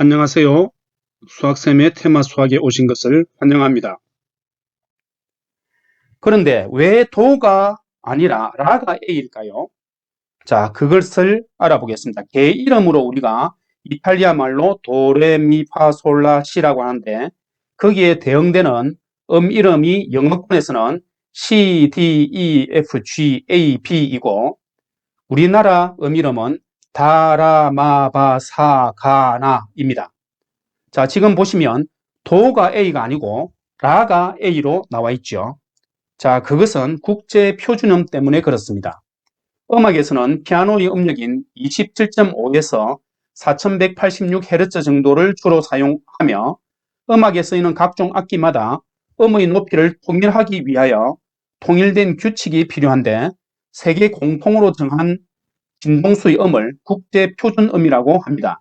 안녕하세요. 수학쌤의 테마 수학에 오신 것을 환영합니다. 그런데 왜 도가 아니라 라가 A일까요? 자, 그것을 알아보겠습니다. 개 이름으로 우리가 이탈리아 말로 도레미파솔라 시라고 하는데 거기에 대응되는 음 이름이 영어권에서는 C, D, E, F, G, A, B이고 우리나라 음 이름은 다라마바사가나입니다. 자, 지금 보시면 도가 A가 아니고 라가 A로 나와 있죠. 자, 그것은 국제 표준음 때문에 그렇습니다. 음악에서는 피아노의 음력인 27.5에서 4186Hz 정도를 주로 사용하며 음악에 쓰이는 각종 악기마다 음의 높이를 통일하기 위하여 통일된 규칙이 필요한데 세계 공통으로 정한 진동수의 음을 국제 표준음이라고 합니다.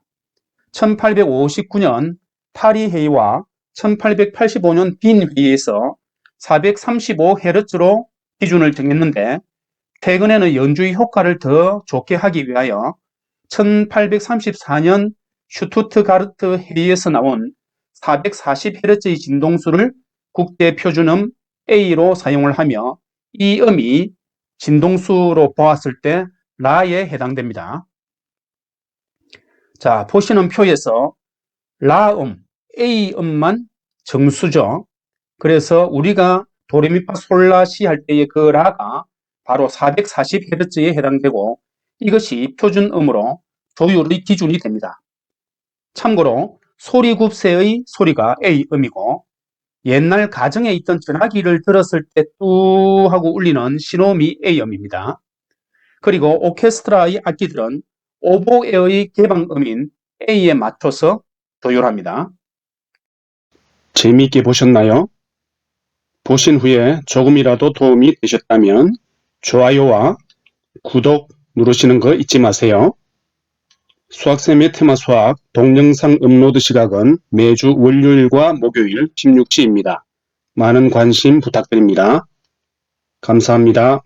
1859년 파리 회의와 1885년 빈 회의에서 435Hz로 기준을 정했는데 최근에는 연주의 효과를 더 좋게 하기 위하여 1834년 슈투트가르트 회의에서 나온 440Hz의 진동수를 국제 표준음 A로 사용을 하며 이 음이 진동수로 보았을 때 라에 해당됩니다. 자, 보시는 표에서 라음, A음만 정수죠. 그래서 우리가 도레미파 솔라시 할 때의 그 라가 바로 440Hz에 해당되고 이것이 표준음으로 조율의 기준이 됩니다. 참고로 소리 굽새의 소리가 A음이고 옛날 가정에 있던 전화기를 들었을 때 뚜 하고 울리는 신호음이 A음입니다. 그리고 오케스트라의 악기들은 오보에의 개방음인 A에 맞춰서 조율합니다. 재미있게 보셨나요? 보신 후에 조금이라도 도움이 되셨다면 좋아요와 구독 누르시는 거 잊지 마세요. 수학쌤의 테마 수학 동영상 업로드 시각은 매주 월요일과 목요일 16시입니다. 많은 관심 부탁드립니다. 감사합니다.